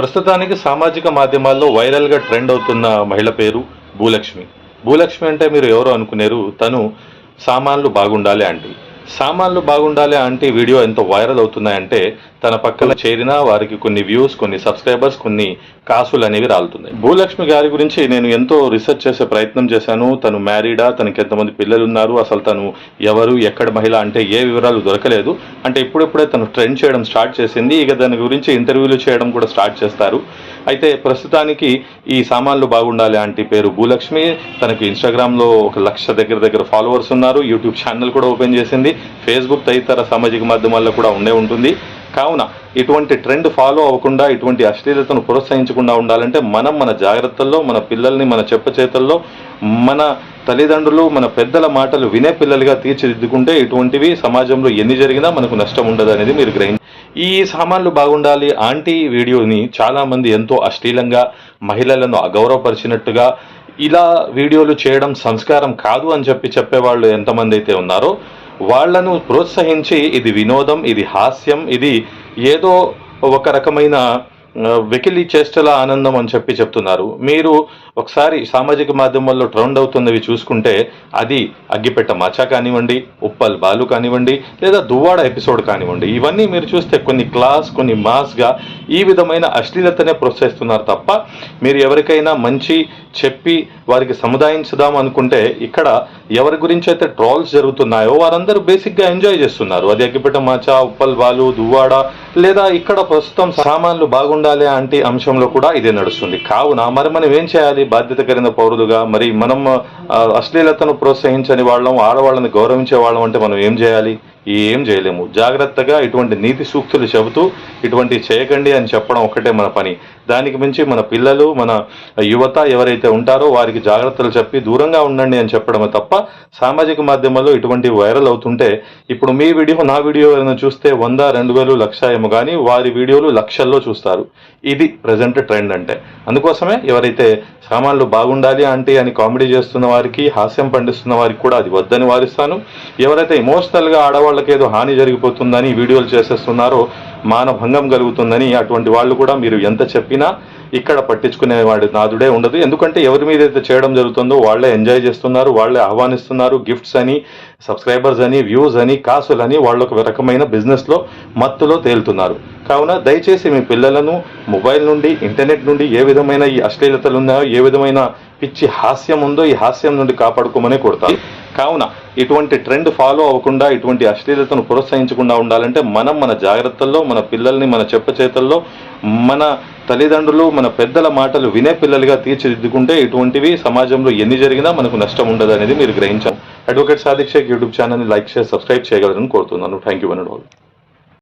ప్రస్తుతానికి సామాజిక మాధ్యమాల్లో వైరల్గా ట్రెండ్ అవుతున్న మహిళ పేరు భూలక్ష్మి. భూలక్ష్మి అంటే మీరు ఎవరో అనుకునేరు తను సామాన్లు బాగుండాలి ఆంటీ. సామాన్లు బాగుండాలి ఆంటీ వీడియో ఎంత వైరల్ అవుతున్నాయంటే తన పక్కన చేరిన వారికి కొన్ని వ్యూస్ కొన్ని సబ్స్క్రైబర్స్ కొన్ని కాసులు అనేవి రాలుతున్నాయి. భూలక్ష్మి గారి గురించి నేను ఎంతో రీసెర్చ్ చేసే ప్రయత్నం చేశాను. తను మ్యారీడా? తనకి ఎంతమంది పిల్లలు ఉన్నారు అసలు తను ఎవరు? ఎక్కడ మహిళ? అంటే ఏ వివరాలు దొరకలేదు. అంటే ఇప్పుడిప్పుడే తను ట్రెండ్ చేయడం స్టార్ట్ చేసింది. ఇక దాని గురించి ఇంటర్వ్యూలు చేయడం కూడా స్టార్ట్ చేస్తారు. అయితే ప్రస్తుతానికి ఈ సామాన్లు బాగుండాలి ఆంటీ పేరు భూలక్ష్మి. తనకు ఇన్స్టాగ్రామ్లో ఒక లక్ష దగ్గర దగ్గర ఫాలోవర్స్ ఉన్నారు. యూట్యూబ్ ఛానల్ కూడా ఓపెన్ చేసింది. ఫేస్బుక్ తదితర సామాజిక మాధ్యమాల్లో కూడా ఉండే ఉంటుంది. కావున ఇటువంటి ట్రెండ్ ఫాలో అవ్వకుండా ఇటువంటి అశ్లీలతను ప్రోత్సహించకుండా ఉండాలంటే మనం మన జాగ్రత్తల్లో మన పిల్లల్ని మన చెప్ప చేతల్లో మన తల్లిదండ్రులు మన పెద్దల మాటలు వినే పిల్లలుగా తీర్చిదిద్దుకుంటే ఇటువంటివి సమాజంలో ఎన్ని జరిగినా మనకు నష్టం ఉండదు అనేది మీరు గ్రహించాలి ఈ సామాన్లు బాగుండాలి. ఆంటీ వీడియోని చాలామంది ఎంతో అశ్లీలంగా మహిళలను అగౌరవపరిచినట్టుగా ఇలా వీడియోలు చేయడం సంస్కారం కాదు అని చెప్పి చెప్పేవాళ్ళు ఎంతమంది అయితే ఉన్నారో వాళ్ళను ప్రోత్సహించి ఇది వినోదం ఇది హాస్యం ఇది ఏదో ఒక రకమైన వెకిలి చేష్టల ఆనందం అని చెప్పి చెప్తున్నారు. మీరు ఒకసారి సామాజిక మాధ్యమాల్లో ట్రెండ్ అవుతున్నవి చూసుకుంటే అది అగ్గిపెట్ట మచ్చ కానివ్వండి ఉప్పల్ బాలు కానివ్వండి లేదా దువ్వాడ ఎపిసోడ్ కానివ్వండి ఇవన్నీ మీరు చూస్తే కొన్ని క్లాస్ కొన్ని మాస్గా ఈ విధమైన అశ్లీలతనే ప్రోత్సహిస్తున్నారు తప్ప మీరు ఎవరికైనా మంచి చెప్పి వారికి సముదాయించుదాం అనుకుంటే ఇక్కడ ఎవరి గురించి అయితే ట్రాల్స్ జరుగుతున్నాయో వారందరూ బేసిక్గా ఎంజాయ్ చేస్తున్నారు. అది అగ్గిపెట్ట మాచా ఉప్పల్ బాలు దువ్వాడ లేదా ఇక్కడ ప్రస్తుతం సామాన్లు బాగుండాలి అంటే అంశంలో కూడా ఇదే నడుస్తుంది. కావున మరి మనం ఏం చేయాలి? బాధ్యత కలిగిన పౌరులుగా మరి మనం అశ్లీలతను ప్రోత్సహించని వాళ్ళం ఆడవాళ్ళని గౌరవించే వాళ్ళం అంటే మనం ఏం చేయాలి? ఏం చేయలేము. జాగ్రత్తగా ఇటువంటి నీతి సూక్తులు చెబుతూ ఇటువంటి చేయకండి అని చెప్పడం ఒకటే మన పని. దానికి మించి మన పిల్లలు మన యువత ఎవరైతే ఉంటారో వారికి జాగ్రత్తలు చెప్పి దూరంగా ఉండండి అని చెప్పడమే తప్ప సామాజిక మాధ్యమాల్లో ఇటువంటి వైరల్ అవుతుంటే ఇప్పుడు మీ వీడియో నా వీడియో ఏదైనా చూస్తే వంద రెండు వేలు లక్ష ఏమో కానీ వారి వీడియోలు లక్షల్లో చూస్తారు. ఇది ప్రజెంట్ ట్రెండ్ అంటే. అందుకోసమే ఎవరైతే సామాన్లు బాగుండాలి అంటే అని కామెడీ చేస్తున్న వారికి హాస్యం పండిస్తున్న వారికి కూడా అది వద్దని వారిస్తాను. ఎవరైతే ఎమోషనల్గా ఆడవాళ్ళకి ఏదో హాని జరిగిపోతుందని వీడియోలు చేసేస్తున్నారో మానభంగం కలుగుతుందని అటువంటి వాళ్ళు కూడా మీరు ఎంత చెప్పినా ఇక్కడ పట్టించుకునేవాడి నాదుడే ఉండదు. ఎందుకంటే ఎవరి మీద అయితే చేయడం జరుగుతుందో వాళ్ళే ఎంజాయ్ చేస్తున్నారు వాళ్ళే ఆహ్వానిస్తున్నారు. గిఫ్ట్స్ అని సబ్స్క్రైబర్స్ అని వ్యూస్ అని కాసులని వాళ్ళు ఒక రకమైన బిజినెస్లో మత్తులో తేలుతున్నారు. కావున దయచేసి మీ పిల్లలను మొబైల్ నుండి ఇంటర్నెట్ నుండి ఏ విధమైన ఈ అశ్లీలతలు ఉన్నాయో ఏ విధమైన పిచ్చి హాస్యం ఉందో ఈ హాస్యం నుండి కాపాడుకోమనే కొడతారు కావున ఇటువంటి ట్రెండ్ ఫాలో అవ్వకుండా ఇటువంటి అశ్లీలతను ప్రోత్సహించకుండా ఉండాలంటే మనం మన జాగ్రత్తల్లో మన పిల్లల్ని మన చెప్ప చేతల్లో మన తల్లిదండ్రులు మన పెద్దల మాటలు వినే పిల్లలుగా తీర్చిదిద్దుకుంటే ఇటువంటివి సమాజంలో ఎన్ని జరిగినా మనకు నష్టం ఉండదు అనేది మీరు గ్రహించాం అడ్వకేట్ సాధిక్షేక్ యూట్యూబ్ ఛానల్ని లైక్ చేసి సబ్స్క్రైబ్ చేయగలరని కోరుతున్నాను. Thank you one and all